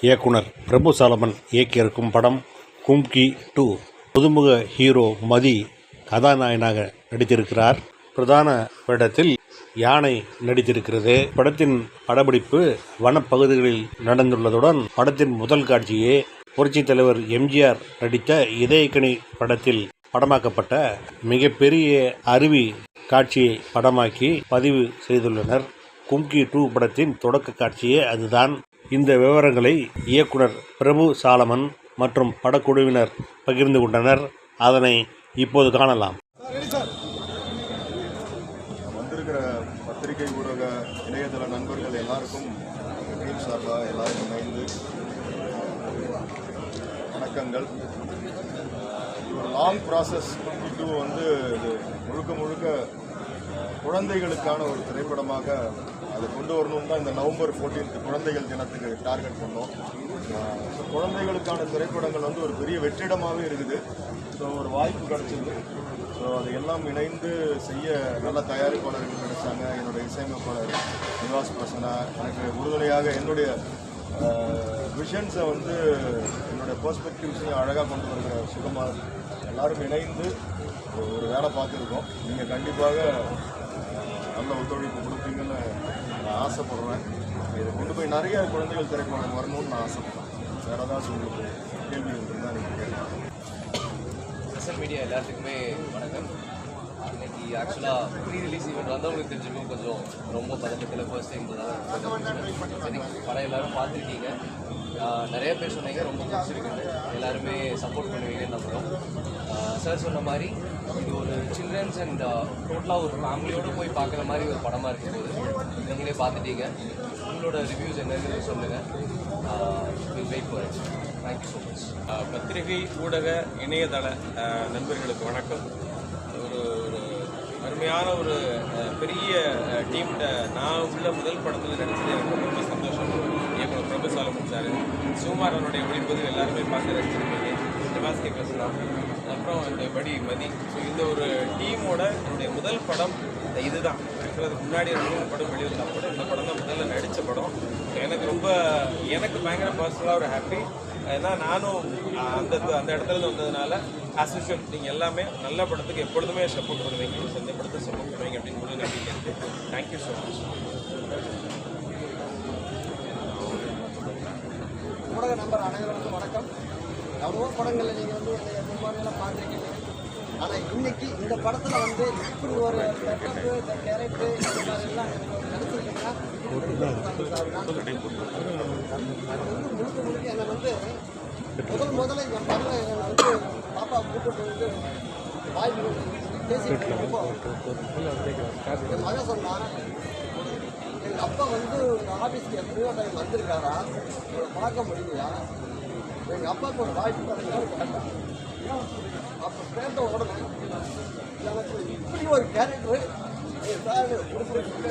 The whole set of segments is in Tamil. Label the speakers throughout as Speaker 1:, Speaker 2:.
Speaker 1: இயக்குனர் பிரபு சாலமன் இயக்கியிருக்கும் படம் கும்கி டூ. புதுமுக ஹீரோ மதி கதாநாயகனாக நடித்திருக்கிறார். பிரதான வேடத்தில் யானை நடித்திருக்கிறது. படத்தின் படப்பிடிப்பு வனப்பகுதிகளில் நடந்துள்ளதுடன் படத்தின் முதல் காட்சியே புரட்சி தலைவர் எம்ஜிஆர் நடித்த இதயக்கனி படத்தில் படமாக்கப்பட்ட மிகப்பெரிய அருவி காட்சியை படமாக்கி பதிவு செய்துள்ளனர். கும்கி டூ படத்தின் தொடக்க காட்சியே அதுதான். இந்த விவரங்களை இயக்குனர் பிரபு சாலமன் மற்றும் படக்குழுவினர் பகிர்ந்து கொண்டனர். அதனை இப்போது காணலாம்.
Speaker 2: வந்திருக்கிற பத்திரிகை ஊடக இணையதள நண்பர்கள் எல்லாருக்கும் டீம் சார்பாக எல்லாருக்கும் இணைந்து வணக்கங்கள். ஒரு லாங் ப்ராசஸ் டூ வந்து இது முழுக்க முழுக்க குழந்தைகளுக்கான ஒரு திரைப்படமாக அதை கொண்டு வரணும் தான் இந்த நவம்பர் 14th குழந்தைகள் தினத்துக்கு டார்கெட் பண்ணோம். ஸோ குழந்தைகளுக்கான திரைப்படங்கள் வந்து ஒரு பெரிய வெற்றிடமாகவே இருக்குது. ஸோ ஒரு வாய்ப்பு கிடச்சிருக்கு. ஸோ அதை எல்லாம் இணைந்து செய்ய நல்ல தயாரிப்பாளர்கள் கிடைச்சாங்க என்னுடைய இசையமைப்பாளர் நிவாஸ் பிரசனா எனக்கு உறுதுணையாக என்னுடைய விஷன்ஸை வந்து என்னுடைய பெர்ஸ்பெக்டிவ்ஸையும் அழகாக கொண்டு வருகிற சுகமாக எல்லாரும் இணைந்து ஒரு வேலை பார்த்துருக்கோம். நீங்கள் கண்டிப்பாக நல்ல ஒத்துழைப்பு கொடுப்பீங்கன்னு நான் ஆசைப்படுறேன். இதை கொண்டு போய் நிறைய குழந்தைகள் திரைப்படம் வரணும்னு நான் ஆசைப்படுறேன். வேறு ஏதாவது உங்களுக்கு கேள்வி இருந்தால் நீங்கள் கேட்கலாம்
Speaker 3: சோஷியல் மீடியா எல்லாத்துக்குமே வணக்கம். இன்னைக்கு ஆக்சுவலாக ப்ரீ ரிலீஸ் ஈவெண்ட் வந்தவங்களுக்கு தெரிஞ்சுக்கும் கொஞ்சம் ரொம்ப பதட்டத்தில் ஃபர்ஸ்ட் டைம் தான் படம் எல்லாரும் பார்த்துருக்கீங்க. நிறைய பேர் சொன்னீங்க ரொம்ப பிடிச்சிருக்குது எல்லாருமே சப்போர்ட் பண்ணுவீங்கன்னு நம்புகிறோம் சார் சொன்ன மாதிரி இது ஒரு சில்ட்ரன்ஸ் அண்ட் டோட்டலாக ஒரு ஃபேமிலியோடு போய் பார்க்குற மாதிரி ஒரு படமாக இருக்கும்போது நீங்களே பார்த்துட்டீங்க. உங்களோட ரிவ்யூஸ் என்னன்னு சொல்லுங்கள் wait for it thank you so much
Speaker 4: பத்திரிகை ஊடக இணையதள நண்பர்களுக்கு வணக்கம். ஒரு ஒரு அருமையான ஒரு பெரிய டீம்கிட்ட நான் உள்ள முதல் படத்தில் நினச்சது எனக்கு ரொம்ப சந்தோஷம் இயக்குனர் பிரபு சாலமன் சார் சுகுமார் அவருடைய ஒளிப்பதிவு எல்லாருமே பார்த்து ரசிச்சிருப்பீங்க நிவாஸ்கே பேசலாம் அப்புறம் இந்த படி மதி ஸோ இந்த ஒரு டீமோட என்னுடைய முதல் படம் இதுதான். ஆக்சுவலாக அதுக்கு முன்னாடி ரெண்டு படம் வெளியிருந்தா கூட இந்த படம் தான் முதல்ல நடித்த படம். எனக்கு ரொம்ப எனக்கு பயங்கர பர்சனலாக ஒரு ஹாப்பி ஏன்னா நானும் அந்த அந்த இடத்துல வந்ததுனால ஆஸ் யூஷுவல் நீங்கள் எல்லாமே நல்ல படத்துக்கு எப்பொழுதுமே சப்போர்ட் பண்ணுவீங்க. இந்த படத்தை சப்போர்ட் பண்ணுவீங்க அப்படின்னு கூட நம்பிக்கை இருக்குது தேங்க்யூ ஸோ மச்
Speaker 5: ஊடக நண்பர் அனைவருக்கும் வணக்கம். எவ்வளவோ படங்களில் நீங்கள் வந்து இந்த இந்த மாதிரியெல்லாம் பார்த்துருக்கீங்க. ஆனால் இன்னைக்கு இந்த படத்தில் வந்து இப்படி ஒரு செட்டப்பு இந்த கேரக்டர் இந்த மாதிரிலாம் நடிச்சிருக்கீங்கன்னா அது வந்து முழுக்க முழுக்க என்னை வந்து முதல் முதல்ல என் படம் என்னை வந்து பாப்பா கூப்பிட்டு வந்து வாய்ப்பு பேசிட்டு இருக்கப்போ என் மகன் சொன்னான் அப்பா வந்து ஆஃபீஸ்க்கு எத்தனையோ டைம் வந்திருக்காரா? உங்களை பார்க்க முடியலையா? எங்கள் அப்பாவுக்கு ஒரு வாய்ப்பு தரீங்கன்னு அப்போ கேட்ட உடனே எனக்கு இப்படி ஒரு கேரக்டர் சார் இந்த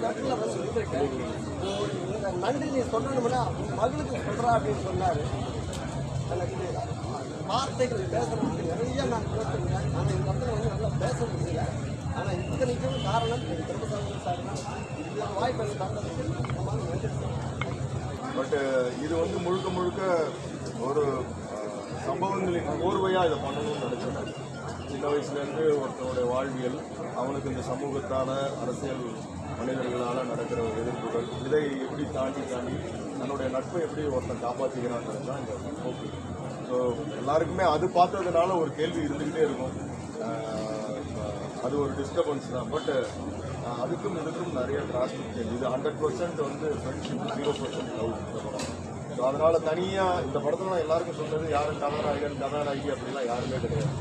Speaker 5: இடத்துல வந்து இந்த நன்றி நீ சொல்லணும்னா மகளுக்கு சொல்கிறா அப்படின்னு சொன்னார். எனக்கு வார்த்தைகள் பேசுறதுக்கு நிறைய நான் கேட்டிருக்கேன். ஆனால் இந்த இடத்துல வந்து நல்லா பேச முடியல. ஆனால் இத்தனைக்கும் காரணம் சார். தான் வாய்ப்பு எனக்கு
Speaker 2: பட் இது வந்து முழுக்க முழுக்க ஒரு சம்பவங்களின் கோர்வையாக இதை பண்ணணும்னு நினச்சேன் சின்ன வயசுலேருந்து ஒருத்தனுடைய வாழ்வியல் அவனுக்கு இந்த சமூகத்தால் அரசியல் மனிதர்களால் நடக்கிற எதிர்ப்புகள் இதை எப்படி தாண்டி தாண்டி தன்னுடைய நட்பை எப்படி ஒருத்தன் காப்பாற்றிக்கிறான்றது தான் இந்த போக்கு ஸோ எல்லாருக்குமே அது பார்த்ததுனால ஒரு கேள்வி இருந்துக்கிட்டே இருக்கும். அது ஒரு டிஸ்டர்பன்ஸ் தான். பட் அதுக்கும் இதுக்கும் நிறைய டிராஸ்டிக் சேஞ்ச் இது ஹண்ட்ரட் பர்சன்ட் வந்து ஃப்ரெண்ட்ஷிப் ஜீரோ பர்சன்ட் லவ் இந்த படம். ஸோ அதனால் தனியாக இந்த படத்தில் நான் எல்லாருக்கும் சொன்னது யாரும் கதாநாயகன் கதாநாயகி அப்படிலாம் யாருமே கிடையாது.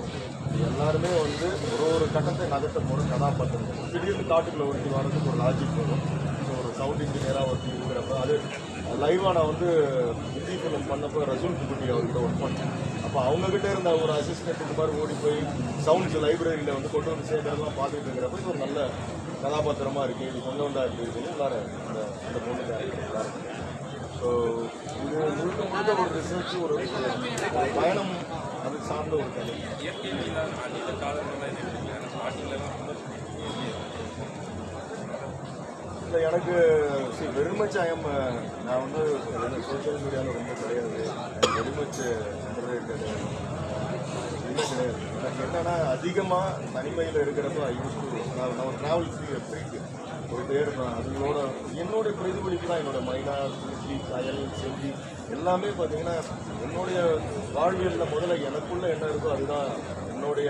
Speaker 2: எல்லாருமே வந்து ஒரு ஒரு கட்டத்தை நகர்த்த போகிற கதாபாத்திரம் திடீர்னு காட்டுக்குள்ளே ஒருத்தி வரதுக்கு ஒரு லாஜிக் வரும். ஸோ ஒரு சவுண்ட் இன்ஜினியராக ஒருத்தி இருக்கிறப்ப அது லைவாக நான் வந்து ஹிந்தி ஃபிலிம் பண்ணப்போ ரசூல் குட்டி அவர்கிட்ட ஒர்க் பண்ணேன். அப்போ அவங்ககிட்ட இருந்த ஒரு அசிஸ்டன்ட் இந்த மாதிரி ஓடி போய் சவுண்ட்ஸ் லைப்ரரியில் வந்து கொண்டு வந்து சேர்ந்ததெல்லாம் பார்த்துட்டு இருக்கிறப்ப இது ஒரு நல்ல கதாபாத்திரமாக இருக்குது இது கொண்டு வந்தா இப்படி இருக்குன்னு எல்லாரும் அந்த அந்த பொண்ணு ஸோ இது முழுக்க முழுக்க ஒரு ரிசர்ச் ஒரு ஒரு பயணம் அது சார்ந்த ஒரு கதை.
Speaker 4: இயற்கையில்
Speaker 2: எனக்கு see, very much நான் வந்து சோஷியல் மீடியாவில் ரொம்ப கிடையாது. வெரி மச் கிடையாது எனக்கு என்னன்னா அதிகமாக தனிமையில் இருக்கிறப்ப ஐ யூஸ் டு நான் நான் ட்ராவல் ஃப்ரீக்கு போயிட்டே இருப்பேன் அதுங்களோட என்னுடைய பிரதிபலிப்பு தான் என்னோட மைனா சுழற்சி கயல் செல்வி எல்லாமே பார்த்தீங்கன்னா என்னுடைய வாழ்வியலில் முதல்ல எனக்குள்ள என்ன இருக்கோ அதுதான் என்னுடைய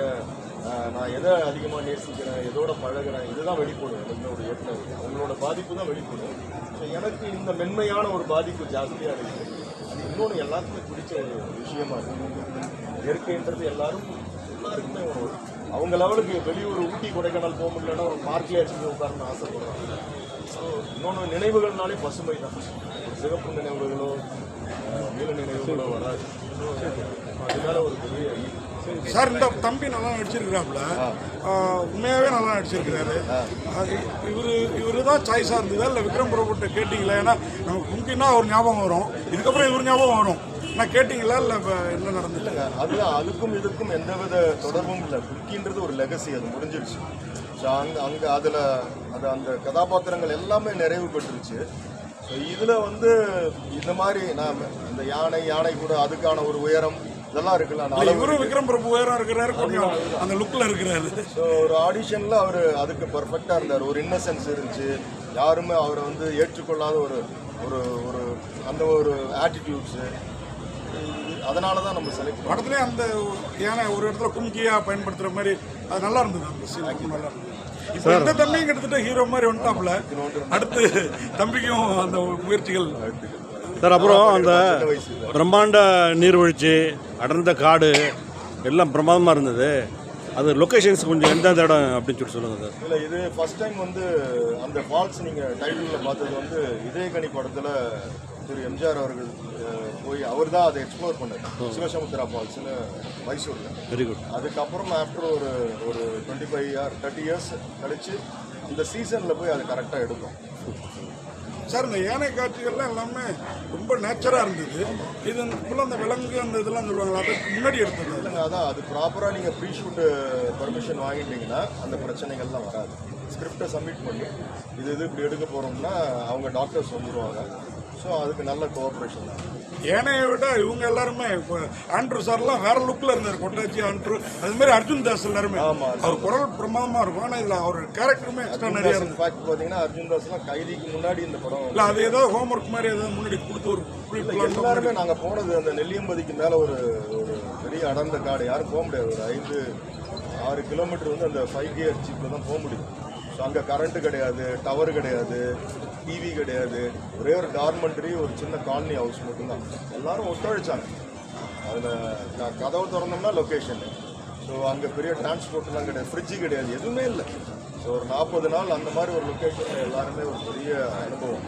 Speaker 2: நான் எதை அதிகமாக நேசிக்கிறேன் எதோட பழகுறேன் இதுதான் வெளிப்படும் என்னோட இயக்குனர் அவங்களோட பாதிப்பு தான் வெளிப்படும். ஸோ எனக்கு இந்த மென்மையான ஒரு பாதிப்பு ஜாஸ்தியாக இருக்குது அது இன்னொன்று எல்லாத்துக்குமே பிடிச்ச ஒரு விஷயமா இருக்குது இயற்கைன்றது எல்லாரும் எல்லாருக்குமே ஒரு அவங்க லெவலுக்கு வெளியூர் ஊட்டி கொடைக்கானல் போக முடியலன்னா ஒரு பார்க்லேயாச்சும் போய் உட்காருன்னு ஆசைப்படுறாங்க. ஸோ இன்னொன்று நினைவுகள்னாலே பசுமை தான். சிகப்பு நினைவுகளோ நீல நினைவுகளோ வராது.
Speaker 6: சார் இந்த தம்பி நல்லா நடிச்சிருக்கிறாப்புல. உண்மையாகவே நல்லா நடிச்சிருக்கிறாரு. இவர் இவரு தான் சாய்ஸாக இருந்ததா இல்லை விக்ரம் பிரபுட்ட கேட்டிங்களா? ஏன்னா நமக்கு கும்கின்னா ஒரு ஞாபகம் வரும். இதுக்கப்புறம் இவர் ஞாபகம் வரும். நான் கேட்டிங்களா இல்லை என்ன
Speaker 2: இல்லைங்க அதுதான் அதுக்கும் இதுக்கும் எந்தவித தொடர்பும் இல்லை. குக்கின்றது ஒரு லெகசி அது முடிஞ்சிருச்சு. ஸோ அங்கே அங்கே அதில் அது அந்த கதாபாத்திரங்கள் எல்லாமே நிறைவு பெற்றுருச்சு ஸோ இதில் வந்து இந்த மாதிரி நான் இந்த யானை யானை கூட அதுக்கான ஒரு உயரம் இதெல்லாம் இருக்குல்ல
Speaker 6: இவரும் விக்ரம் பிரபு உயரம் இருக்கிறாரு கொஞ்சம் அந்த லுக்கில் இருக்கிறாரு.
Speaker 2: ஸோ ஒரு ஆடிஷனில் அவர் அதுக்கு பர்ஃபெக்டாக இருந்தார். ஒரு இன்னசென்ஸ் இருந்துச்சு. யாருமே அவரை வந்து ஏற்றுக்கொள்ளாத ஒரு ஒரு ஒரு அந்த ஒரு ஆட்டிடியூட்ஸு அதனால தான் நம்ம செலக்ட் பண்ணோம்.
Speaker 6: படத்துலேயே அந்த ஏன்னா ஒரு இடத்துல கும்கியா பயன்படுத்துகிற மாதிரி அது நல்லா இருந்தது அந்த சீன் நல்லா இருந்தது. இப்போ இந்த தம்பியும் கிட்டத்தட்ட ஹீரோ மாதிரி வந்துட்டாப்புல. அடுத்து தம்பிக்கும் அந்த முயற்சிகள்.
Speaker 1: சார் அப்புறம் அந்த பிரம்மாண்ட நீர்வீழ்ச்சி அடர்ந்த காடு எல்லாம் பிரமாதமாக இருந்தது. அது லொக்கேஷன்ஸ் கொஞ்சம் எந்தெந்த இடம் அப்படின்னு சொல்லி சொல்லுங்கள் சார்.
Speaker 2: இல்லை இது ஃபர்ஸ்ட் டைம் வந்து அந்த ஃபால்ஸ் நீங்கள் டைட்டிலில் பார்த்தது வந்து இதயகனி படத்தில் திரு எம்ஜிஆர் அவர்கள் போய் அவர் தான் அதை எக்ஸ்ப்ளோர் பண்ணார். சிவசமுத்திரா ஃபால்ஸ்னு மைசூரில்.
Speaker 1: வெரி குட்
Speaker 2: அதுக்கப்புறம் ஆஃப்டர் ஒரு ஒரு twenty five year thirty years கழிச்சு இந்த சீசனில் போய் அது கரெக்டாக எடுத்தோம்.
Speaker 6: சார் இந்த யானை காட்சிகள்லாம் எல்லாமே ரொம்ப நேச்சராக இருந்தது. இது ஃபுல்லாக அந்த விலங்கு அந்த இதெல்லாம் சொல்லுவாங்களா அதுக்கு முன்னாடி எடுத்தது
Speaker 2: இல்லைங்க அதான் அது ப்ராப்பராக நீங்கள் ப்ரீ ஷூட்டு பர்மிஷன் வாங்கிட்டீங்கன்னா அந்த பிரச்சனைகள்லாம் வராது. ஸ்கிரிப்டை சப்மிட் பண்ணி இது இது இப்படி எடுக்க போகிறோம்னா அவங்க டாக்டர்ஸ் வந்துடுவாங்க ஸோ அதுக்கு நல்ல கோஆப்ரேஷன் தான்.
Speaker 6: ஏனையை விட இவங்க எல்லாருமே இப்போ ஆண்ட்ரூ சார்லாம் வேற லுக்கில் இருந்தார் கொட்டாச்சி ஆண்ட்ரூ. அது மாதிரி அர்ஜுன் தாஸ் எல்லாருமே.
Speaker 2: ஆமா.
Speaker 6: அவர் குரல் பிரமாதமாக இருக்கும் ஆனால் இதில் அவர் கேரக்டருமே எக்ஸ்ட்ரா நிறைய இருக்கும்
Speaker 2: ஃபேக்ட் பார்த்தீங்கன்னா அர்ஜுன் தாஸ்லாம் கைதிக்கு முன்னாடி இந்த படம்
Speaker 6: இல்லை அது ஏதாவது ஹோம்ஒர்க் மாதிரி ஏதாவது முன்னாடி கொடுத்து ஒரு
Speaker 2: எல்லாருமே நாங்கள் போனது அந்த நெல்லியம்பதிக்கு மேலே ஒரு ஒரு பெரிய அடர்ந்த காடு. யாரும் போக முடியாது. ஒரு ஐந்து ஆறு கிலோமீட்டர் வந்து அந்த ஃபைவ் கியர் ஜீப்பில் தான் போக முடியும். ஸோ அங்கே கரண்ட்டு கிடையாது டவர் கிடையாது டிவி கிடையாது. ஒரே ஒரு டார்மெண்ட்ரி ஒரு சின்ன காலனி ஹவுஸ் மட்டும்தான். எல்லாரும் ஒத்துழைச்சாங்க. அதில் நான் கதவு திறந்தோம்னா லொக்கேஷன் ஸோ அங்கே பெரிய டிரான்ஸ்போர்ட்லாம் கிடையாது ஃப்ரிட்ஜு கிடையாது எதுவுமே இல்லை. ஸோ ஒரு நாற்பது நாள் அந்த மாதிரி ஒரு லொக்கேஷனில் எல்லாருமே ஒரு பெரிய அனுபவம்.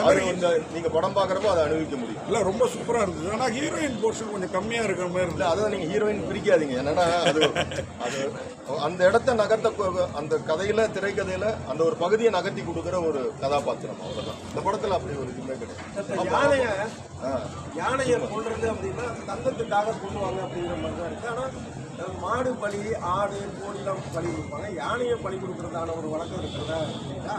Speaker 2: அது வந்து நீங்கள் படம் பார்க்குறப்போ அதை அனுபவிக்க முடியும்.
Speaker 6: இல்லை ரொம்ப சூப்பராக இருந்தது. ஆனால் ஹீரோயின் போர்ஷன் கொஞ்சம் கம்மியாக இருக்கிற மாதிரி
Speaker 2: இல்ல
Speaker 6: இருந்தது.
Speaker 2: அதான் நீங்க ஹீரோயின் பிரிக்காதீங்க. என்னன்னா அது அது அந்த இடத்த நகர்த்த அந்த கதையில திரைக்கதையில அந்த ஒரு பகுதியை நகர்த்தி கொடுக்குற ஒரு கதாபாத்திரம் அவ்வளவுதான். இந்த படத்துல அப்படி ஒரு இதுவுமே கிடையாது.
Speaker 7: யானைய. யானையை கொள்றது அப்படின்னா தங்கத்துக்காக கொள்ளுவாங்க அப்படிங்கிற மாதிரி தான் இருக்கு. ஆனா அஹ், மாடு பலி ஆடு கோழிலாம் பலி கொடுப்பாங்க. யானையை பலி கொடுக்கறதான ஒரு வழக்கம் இருக்கிறதா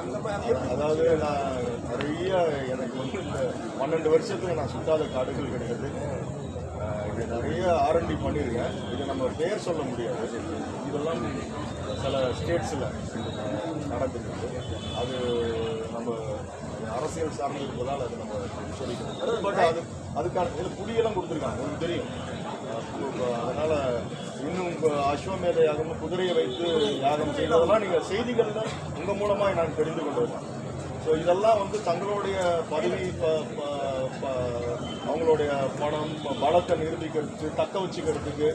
Speaker 7: அந்த மாதிரி
Speaker 2: அதாவது நான் நிறைய எனக்கு வந்து இந்த பன்னெண்டு வருஷத்துல நான் சுத்தாத காடுகள் கிடையாது. இது நிறைய ஆர்என்டி பண்ணியிருக்கேன். இது நம்ம பேர் சொல்ல முடியாது. இதெல்லாம் சில ஸ்டேட்ஸில் நடந்துருக்கு. அது நம்ம அரசியல் சார்ந்து இருப்பதால் அது நம்ம சொல்லிக்கணும் பட் அது அதுக்கான இதில் புலியெல்லாம் கொடுத்துருக்காங்க. உங்களுக்கு தெரியும். அதனால் இன்னும் இப்போ அஸ்வமேத யாகமும் குதிரையை வைத்து யாகம் செய்ததெல்லாம் நீங்கள் செய்திகள்ல உங்கள் மூலமாக நான் தெரிந்து கொண்டு ஸோ இதெல்லாம் வந்து தங்களுடைய பதவி அவங்களுடைய பணம் பலத்தை நிரூபிக்கிறதுக்கு தக்க வச்சுக்கிறதுக்கு.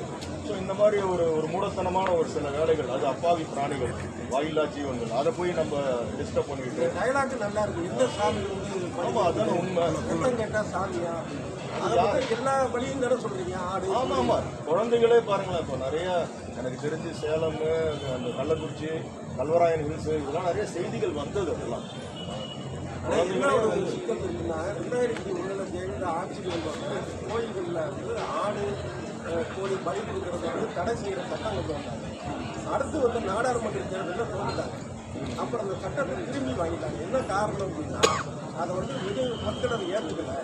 Speaker 2: ஸோ இந்த மாதிரி ஒரு ஒரு மூடத்தனமான ஒரு சில வேலைகள் அது அப்பாவி பிராணிகள் வாயில்லா ஜீவன்கள் அதை போய் நம்ம டிஸ்டர்ப் பண்ணிட்டு.
Speaker 7: டைலாக் நல்லா இருக்கு எந்த சாமி
Speaker 2: ஆமாம் அதான் உண்மை.
Speaker 7: ரத்தம் கேட்டா சாமியா? எல்லா பலியும் தானே சொல்றீங்க ஆடு.
Speaker 2: ஆமா ஆமா. குழந்தைகளே பாருங்களேன் இப்போ நிறைய எனக்கு தெரிஞ்சு சேலம் அந்த கள்ளக்குறிச்சி கல்வராயன் ஹில்ஸ் இதெல்லாம் நிறைய செய்திகள் வந்தது அதெல்லாம்.
Speaker 7: என்ன ஒரு சிக்கல் இருக்குன்னா ரெண்டாயிரத்தி ஒண்ணுல ஜெயலலிதா ஆட்சிக்கு வந்தவங்க கோயில்களில் வந்து ஆடு கோழி பலி கொடுக்கறத வந்து தடை செய்யற சட்டம் கொண்டு வந்தாங்க அடுத்து வந்து நாடாளுமன்ற தேர்தலில் தோன்றாங்க அப்புறம் அந்த சட்டத்தை திரும்பி வாங்கிட்டாங்க என்ன காரணம் அப்படின்னா அதை வந்து விஜய் மக்கள் அதை ஏற்றுக்கல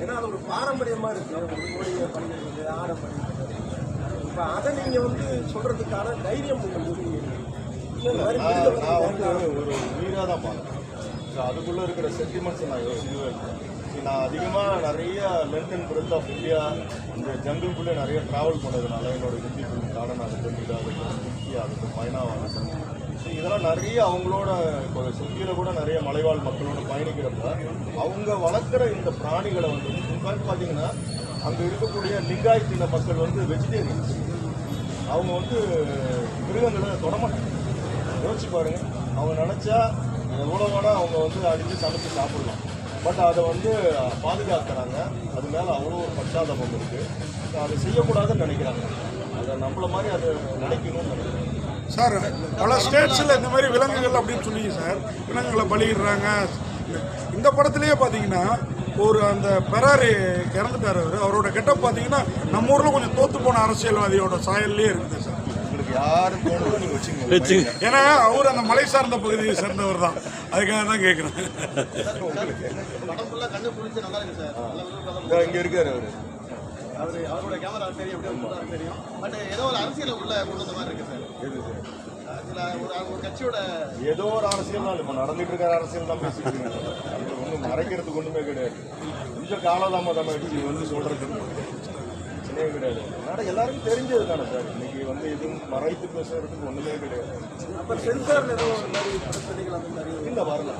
Speaker 7: ஏன்னா அது ஒரு பாரம்பரியமாக இருக்குது ஒரு கோழியை பண்ணிக்கிறது ஆடை பண்ணிக்கிறது இப்போ அதை நீங்கள் வந்து சொல்கிறதுக்கான தைரியம் உங்களுக்கு இருக்கு. இந்த மாதிரி
Speaker 2: ஒரு உயிராக தான் பார்க்குறேன் ஸோ அதுக்குள்ளே இருக்கிற சென்டிமெண்ட்ஸை நான் யோசிக்கவே இல்லை. நான் அதிகமாக நிறைய length and breadth of India இந்த ஜங்கிள்குள்ளே நிறைய ட்ராவல் பண்ணதுனால என்னோட ஹிந்தி ஃபிலிம் காடன் ஆகட்டும் இதாகட்டும் ஹிந்தி ஆகட்டும் மைனாவாகட்டும் ஸோ இதெல்லாம் நிறைய அவங்களோட இப்போ சிக்கியில் கூட நிறைய மலைவாழ் மக்களோட பயணிக்கிறப்ப அவங்க வளர்க்குற இந்த பிராணிகளை வந்து இன்ஃபேக்ட் பார்த்தீங்கன்னா அங்கே இருக்கக்கூடிய லிங்காயத்தின மக்கள் வந்து வெஜிடேரியன்ஸ் அவங்க வந்து மிருகங்களை தொடமாட்டாங்க யோசிச்சு பாருங்க. அவங்க நினச்சா எவ்வளோ வேணால் அவங்க வந்து அடித்து சமைச்சு சாப்பிடலாம். பட் அதை வந்து பாதுகாக்கிறாங்க. அது மேலே அவ்வளோ ஒரு பச்சாதாபம் இருக்குது அதை செய்யக்கூடாதுன்னு நினைக்கிறாங்க. அதை நம்மள மாதிரி அது நினைக்கணும்னு நினைக்கிறேன்.
Speaker 6: சார் பல ஸ்டேட்ஸில் இந்த மாதிரி விலங்குகள் அப்படின்னு சொன்னீங்க சார். விலங்குகளை பலியிடுறாங்க. இந்த படத்துலேயே பார்த்தீங்கன்னா ஒரு அந்த பெராரி இறந்துட்டார் அவர். அவரோட கெட்டப் பார்த்தீங்கன்னா நம்ம ஊரில் கொஞ்சம் தோத்து போன அரசியல்வாதியோட சாயல்லே இருக்குது சார்.
Speaker 2: யாரும் தோணுதோ நீங்கள்
Speaker 6: ஏன்னா அவர் அந்த மலை சார்ந்த பகுதியை சேர்ந்தவர் தான். அதுக்காக தான் கேட்குறேன்
Speaker 2: இங்கே இருக்காரு அவர்.
Speaker 7: அவர் அவரோட கேமரா தெரியும் எப்படி தெரியும். பட் ஏதோ ஒரு அரசியலை உள்ள கொண்டு வந்த மாதிரி இருக்கு சார்.
Speaker 2: எது சார்?
Speaker 7: அதில் ஒரு ஒரு கட்சியோட
Speaker 2: ஏதோ ஒரு அரசியல் தான் இப்போ நடந்துட்டு இருக்கிற அரசியல் தான் பேசிட்டு ஒன்றும் மறைக்கிறதுக்கு ஒன்றுமே கிடையாது. கொஞ்சம் காலதாமதம் வந்து பிரச்சனையே கிடையாது. அதனால எல்லாருக்கும் தெரிஞ்சது தானே சார்? இன்னைக்கு வந்து எதுவும் மறைத்து பேசுறதுக்கு ஒன்றுமே கிடையாது.
Speaker 7: அப்போ
Speaker 2: இல்லை வரல.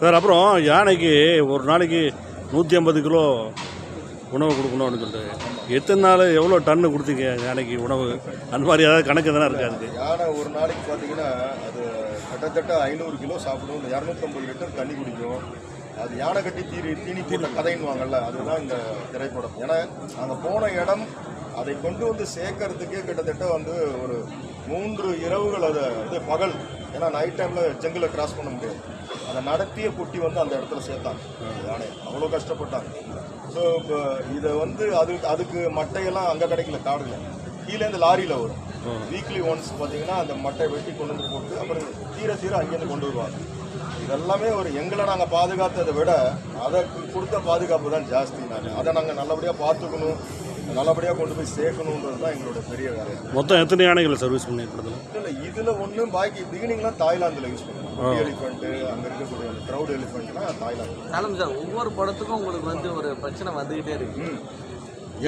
Speaker 1: சார் அப்புறம் யானைக்கு ஒரு நாளைக்கு நூற்றி ஐம்பது கிலோ உணவு கொடுக்கணும்னு சொல்லிட்டு. எத்தனை நாள் எவ்வளோ டன்னு கொடுத்தீங்க யானைக்கு உணவு? அந்த மாதிரி ஏதாவது கணக்கு தானே இருக்கு அதுக்கு?
Speaker 2: யானை ஒரு நாளைக்கு பார்த்தீங்கன்னா அது கிட்டத்தட்ட ஐநூறு கிலோ சாப்பிடும் இரநூத்தம்பது லிட்டர் தண்ணி குடிக்கும். அது யானை கட்டி தீரி தீனி போட்ட கதைன்னுவாங்கல்ல அதுதான் இந்த திரைப்படம். ஏன்னா அங்கே போன இடம் அதை கொண்டு வந்து சேர்க்கறதுக்கே கிட்டத்தட்ட வந்து ஒரு மூன்று இரவுகள் அதை இது பகல். ஏன்னா நைட் டைமில் ஜங்கிளை கிராஸ் பண்ண முடியாது. அதை நடத்திய குட்டி வந்து அந்த இடத்துல சேர்த்தாங்க யானை. அவ்வளோ கஷ்டப்பட்டாங்க. ஸோ இப்போ இதை வந்து அது அதுக்கு மட்டையெல்லாம் அங்கே கிடைக்கல காடுல. கீழேருந்து லாரியில் வரும். வீக்லி ஒன்ஸ் பார்த்தீங்கன்னா அந்த மட்டை வெட்டி கொண்டு வந்து போட்டு அப்புறம் தீர தீர அங்கேருந்து கொண்டு வருவாங்க. இதெல்லாமே ஒரு எங்களை நாங்கள் பாதுகாத்ததை விட அதை கொடுத்த பாதுகாப்பு தான் ஜாஸ்தி நான். அதை நாங்கள் நல்லபடியாக பார்த்துக்கணும் நல்லபடியாக கொண்டு போய் சேர்க்கணுன்றது தான் எங்களோட பெரிய வேலை.
Speaker 1: மொத்தம் எத்தனை யானைகளை சர்வீஸ் பண்ணி படத்தில்
Speaker 2: இல்லை இதில் ஒன்றும் பாக்கி பிகினிங்லாம் தாய்லாந்தில் யூஸ் பண்ணுவோம் எலிஃபெண்ட்டு அங்கே இருக்கக்கூடிய அந்த க்ரௌட் எலிஃபெண்ட்லாம் தாய்லாந்து.
Speaker 8: காலம் சார் ஒவ்வொரு படத்துக்கும் உங்களுக்கு வந்து ஒரு பிரச்சனை வந்துகிட்டே இருக்கு.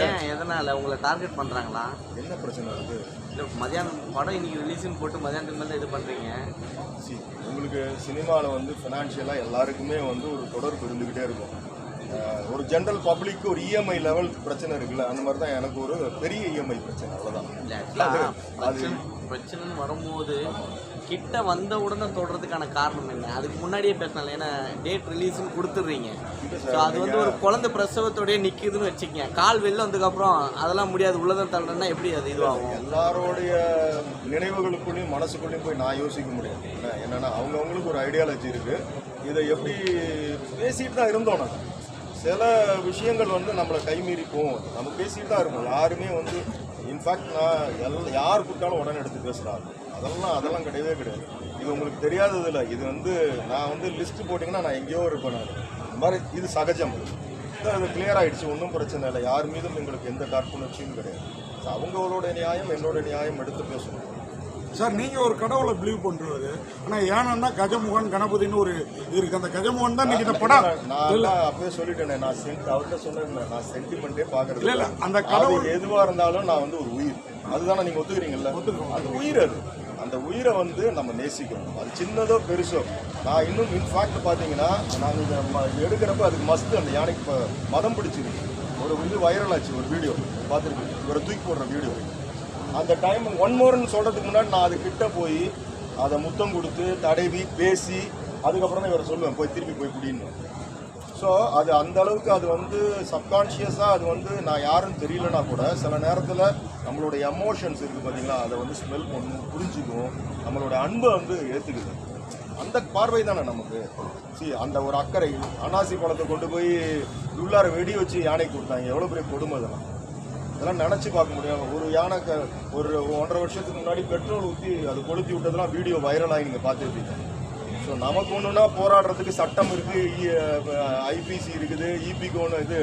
Speaker 8: ஏன் எதனால? உங்களை டார்கெட் பண்றாங்களா?
Speaker 2: என்ன பிரச்சனை இருக்குது
Speaker 8: இல்லை மதியானம் படம் இன்னைக்கு ரிலீஸ்னு போட்டு மதியானத்துக்கு மேலே இது பண்றீங்க.
Speaker 2: சி உங்களுக்கு சினிமாவில் வந்து ஃபினான்ஷியலாக எல்லாருக்குமே வந்து ஒரு தொடர்பு இருந்துக்கிட்டே இருக்கும். ஒரு ஜென்ரல் பப்ளிக்கு ஒரு இஎம்ஐ லெவல் பிரச்சனை இருக்குல்ல அந்த மாதிரி தான் எனக்கு ஒரு பெரிய இஎம்ஐ பிரச்சனை அவ்வளோதான்
Speaker 8: பிரச்சனை பிரச்சனைன்னு வரும்போது கிட்ட வந்த உடனே தொடுறதுக்கான காரணம் என்ன? அதுக்கு முன்னாடியே பேசலாம் ஏன்னா டேட் ரிலீஸ்னு கொடுத்துட்றீங்க. ஸோ அது வந்து ஒரு குழந்தை பிரசவத்தோடய நிற்கிதுன்னு வச்சுக்கங்க. கால் வெளில வந்ததுக்கப்புறம் அதெல்லாம் முடியாது உள்ளதான் தள்ளுறேன்னா எப்படி அது இதுவாகும்?
Speaker 2: எல்லாரோடைய நினைவுகளுக்குள்ளேயும் மனசுக்குள்ளேயும் போய் நான் யோசிக்க முடியாது என்ன என்னன்னா அவங்கவுங்களுக்கு ஒரு ஐடியாலஜி இருக்கு. இதை எப்படி பேசிட்டு தான் இருந்தோம் நாங்கள் சில விஷயங்கள் வந்து நம்மளை கைமீறி போகும் நம்ம பேசிட்டு தான் இருக்கோம். யாருமே வந்து இன்ஃபேக்ட் நான் எல் யார் கூப்பிட்டாலும் உடனே எடுத்து பேசுகிறாங்க அதெல்லாம் அதெல்லாம் கிடையவே கிடையாது. இது உங்களுக்கு தெரியாதது இல்லை இது வந்து நான் வந்து லிஸ்ட் போட்டிங்கன்னா நான் எங்கேயோ இருப்பேன் நான் இந்த மாதிரி இது சகஜம். இது அது கிளியர் ஆயிடுச்சு. ஒன்றும் பிரச்சனை இல்லை. யார் மீதும் எங்களுக்கு எந்த காழ்ப்புணர்ச்சியும் கிடையாது. அவங்களோட நியாயம் என்னோட நியாயம் எடுத்து பேசணும்.
Speaker 6: சார் நீங்கள் ஒரு கடவுளை பிலீவ் பண்ணுறது ஆனால் யானைன்னா கஜமுகன் கணபதினு ஒரு இருக்குது அந்த கஜமுகன் தான் இன்னைக்கு இந்த படம்.
Speaker 2: நான் அப்பவே சொல்லிட்டேனே. நான் சென்ட் அவர்கிட்ட சொன்னேன் நான் சென்டிமெண்ட்டே பார்க்கறது
Speaker 6: இல்ல, அந்த கடவுள்
Speaker 2: எதுவா இருந்தாலும் நான் வந்து ஒரு உயிர். அதுதானே நீங்க ஒத்துக்கிறீங்கல்ல? அது உயிர் அது. அந்த உயிரை வந்து நம்ம நேசிக்கணும். அது சின்னதோ பெருசோ. நான் இன்னும் இன்ஃபேக்ட் பார்த்தீங்கன்னா நாங்கள் இதை ம- எடுக்கிறப்ப அதுக்கு மஸ்ட் அந்த யானைக்கு இப்போ மதம் பிடிச்சிருக்கு. ஒரு இது வைரல் ஆச்சு ஒரு வீடியோ பார்த்துருக்கேன் இவரை தூக்கி போடுற வீடியோ அந்த டைம் ஒன் மோர்னு சொல்கிறதுக்கு முன்னாடி நான் அது கிட்ட போய் அதை முத்தம் கொடுத்து தடவி பேசி அதுக்கப்புறம் தான் இவரை சொல்லுவேன் போய் திருப்பி போய் குடின்னு. ஸோ அது அந்த அளவுக்கு அது வந்து சப்கான்ஷியஸாக அது வந்து நான் யாருன்னு தெரியலனா கூட சில நேரத்தில் நம்மளோட எமோஷன்ஸ் இருக்குது பார்த்தீங்களா அதை வந்து ஸ்மெல் பண்ணும் புரிஞ்சுக்கும். நம்மளோட அன்பை வந்து ஏற்றுக்குது அந்த பார்வை தானே நமக்கு. சி அந்த ஒரு அக்கறை. அனாசி பழத்தை கொண்டு போய் உள்ளார வெடி வச்சு யானை கொடுத்தாங்க. எவ்வளோ பெரிய கொடுமை அதெல்லாம் இதெல்லாம் நினச்சி பார்க்க முடியும் ஒரு யானை க- ஒரு ஒன்றரை வருஷத்துக்கு முன்னாடி பெட்ரோல் ஊற்றி அது கொளுத்தி விட்டதெல்லாம் வீடியோ வைரலாகி நீங்கள் பார்த்துருப்பீங்க. ஸோ நமக்கு ஒன்றுனா போராடுறதுக்கு சட்டம் இருக்குது ஐபிசி இருக்குது இபிக்கு இது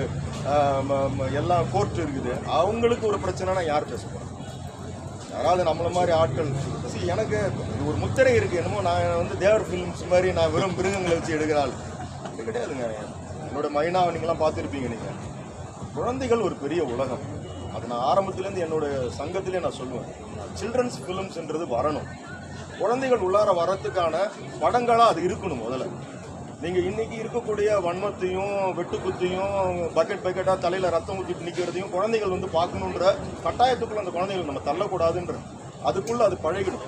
Speaker 2: எல்லாம் கோர்ட் இருக்குது. அவங்களுக்கு ஒரு பிரச்சனைனா யார் பேச யாராவது நம்மள மாதிரி ஆட்கள். See எனக்கு இது ஒரு முத்திரை இருக்குது என்னமோ நான் வந்து தேவர் ஃபிலிம்ஸ் மாதிரி நான் வெறும் மிருகங்களை வச்சு எடுக்கிற ஆள் இது கிடையாதுங்க. என்னோட மைனாவை நீங்களாம் பார்த்துருப்பீங்க நீங்கள் குழந்தைகள் ஒரு பெரிய உலகம். அது நான் ஆரம்பத்துலேருந்து என்னோட சங்கத்திலே நான் சொல்லுவேன். சில்ட்ரன்ஸ் ஃபிலிம்ஸ்ன்றது வரணும். குழந்தைகள் உள்ளார வரத்துக்கான படங்களாக அது இருக்கணும் முதல்ல. நீங்கள் இன்றைக்கி இருக்கக்கூடிய வன்மத்தையும் வெட்டுக்குத்தையும் பக்கெட் பக்கெட்டாக தலையில் ரத்தம் ஊற்றிட்டு நிற்கிறதையும் குழந்தைகள் வந்து பார்க்கணுன்ற கட்டாயத்துக்குள்ளே அந்த குழந்தைகள் நம்ம தள்ளக்கூடாதுன்ற. அதுக்குள்ளே அது பழகிடும்.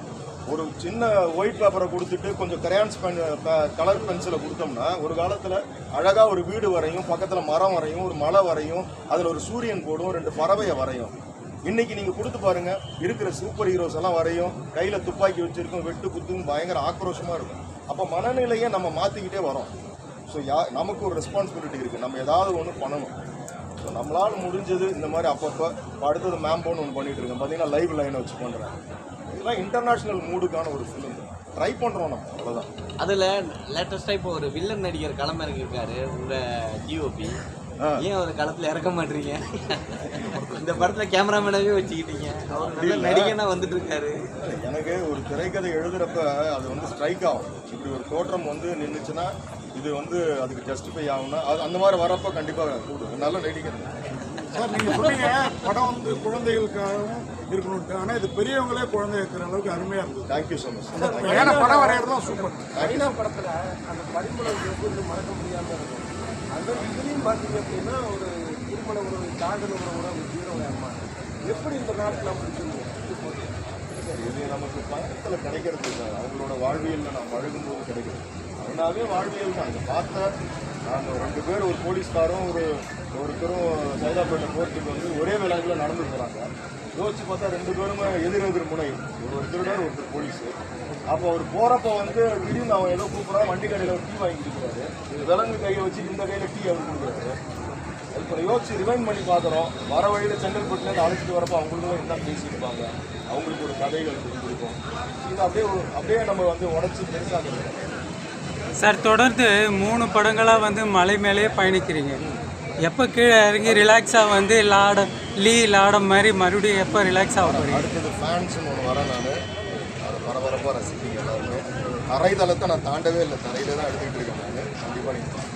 Speaker 2: ஒரு சின்ன ஒயிட் பேப்பரை கொடுத்துட்டு கொஞ்சம் கிரையான்ஸ் பென் கலர் பென்சிலை கொடுத்தோம்னா ஒரு காலத்தில் அழகாக ஒரு வீடு வரையும் பக்கத்தில் மரம் வரையும் ஒரு மலை வரையும் அதில் ஒரு சூரியன் போடும் ரெண்டு பறவையை வரையும். இன்னைக்கு நீங்கள் கொடுத்து பாருங்க இருக்கிற சூப்பர் ஹீரோஸ் எல்லாம் வரையும் கையில் துப்பாக்கி வச்சுருக்கும் வெட்டு குத்தும் பயங்கர ஆக்ரோஷமாக இருக்கும். அப்போ மனநிலையை நம்ம மாற்றிக்கிட்டே வரோம். ஸோ யா நமக்கு ஒரு ரெஸ்பான்சிபிலிட்டி இருக்குது நம்ம ஏதாவது ஒன்று பண்ணணும். ஸோ நம்மளால் முடிஞ்சது இந்த மாதிரி அப்பப்போ அடுத்தது மேம் மேம்போன்னு ஒன்று பண்ணிகிட்டு இருக்கேன். பார்த்தீங்கன்னா லைவ் லைனை வச்சு பண்ணுறேன் இதெல்லாம் இன்டர்நேஷ்னல் மூடுக்கான ஒரு ஃபிலிம் ட்ரை பண்ணுறோம் நம்ம. அவ்வளோதான்
Speaker 8: அதில் லேட்டஸ்ட்டாக இப்போ ஒரு வில்லன் நடிகர் கிளம்பி இருக்காரு உங்கள் ஜிஓபி ஏன் ஒரு களத்துல இறக்க மாட்டீங்க? இந்த படத்துல கேமராமேனாவே வச்சுக்கிட்டீங்க. அவர் நல்ல நடிகனா வந்துட்டு இருக்காரு
Speaker 2: எனக்கு ஒரு திரைக்கதை எழுதுறப்ப அது வந்து ஸ்ட்ரைக் ஆகும். இப்படி ஒரு தோற்றம் வந்து நின்றுச்சுன்னா இது வந்து அதுக்கு ஜஸ்டிஃபை ஆகும்னா அது அந்த மாதிரி வரப்ப கண்டிப்பாக கூடும் நல்ல நடிகர்.
Speaker 6: சார் நீங்க சொன்னீங்க படம் வந்து குழந்தைகளுக்காகவும் இருக்கணும்ட்டு ஆனா இது பெரியவங்களே குழந்தை இருக்கிற அளவுக்கு அருமையா இருந்தது.
Speaker 2: தேங்க்யூ ஸோ மச்
Speaker 6: ஏன்னா படம் வரைகிறது தான் சூப்பர்
Speaker 7: படத்துல அந்த படிப்புலருக்கு வந்து மறக்க முடியாம இருக்கும். அந்த இதுலயும் பார்த்தீங்க அப்படின்னா ஒரு திருமண உறவு காதல் உறவு உறவு ஜீரோ அம்மா எப்படி இந்த நாட்டில் நம்ம சொல்லுவோம்
Speaker 2: இது நமக்கு பயணத்தில் கிடைக்கிறது இல்லை. அவங்களோட வாழ்வியலில் நான் பழகும்போது கிடைக்கிறது. அதனாலே வாழ்வியல் தான். அதை பார்த்தா நாங்கள் ரெண்டு பேர் ஒரு போலீஸ்காரும் ஒரு ஒருத்தரும் சைதாப்பேட்டை கோர்ட்டுக்கு வந்து ஒரே வேலையில் நடந்து போகிறாங்க யோசிச்சு பார்த்தா ரெண்டு பேருமே எதிர் எதிர் முனை ஒரு ஒரு ஒருத்தர் போலீஸ். அப்போ அவர் போகிறப்ப வந்து திடீர்னு அவன் ஏதோ கூப்பிட்றான் வண்டி கடையில் ஒரு டீ வாங்கி கொடுக்குறாரு விலங்கு கையை வச்சு இந்த கையில் டீ அவர் கொடுக்குறாரு. இப்போ யோசிச்சு ரிவைண்ட் பண்ணி பார்க்குறோம். வர வழியில் செங்கல்பட்டுலேருந்து அழைச்சிட்டு வரப்போ அவங்களுக்கும் என்ன பேசியிருப்பாங்க? அவங்களுக்கு ஒரு கதைகள் இருந்திருக்கும் இது அப்படியே ஒரு- அப்படியே நம்ம வந்து உடச்சி பெருசாக
Speaker 9: சார் தொடர்ந்து மூணு படங்களாக வந்து மலை மேலேயே பயணிக்கிறீங்க. எப்போ கீழே இறங்கி ரிலாக்ஸாக வந்து லாட லீ லாடம் மாதிரி மறுபடியும் எப்போ ரிலாக்ஸ் ஆக போகிறீங்க
Speaker 2: அடுத்தது ஃபேன்ஸ்னு ஒன்று வரேன் நான். பரபரப்பாக ரசிப்பீங்க எல்லாருமே. தரைதளத்தை நான் தாண்டவே இல்லை. தரையில தான் எடுத்துக்கிட்டு இருக்கேன் நான். கண்டிப்பாக நீங்கள்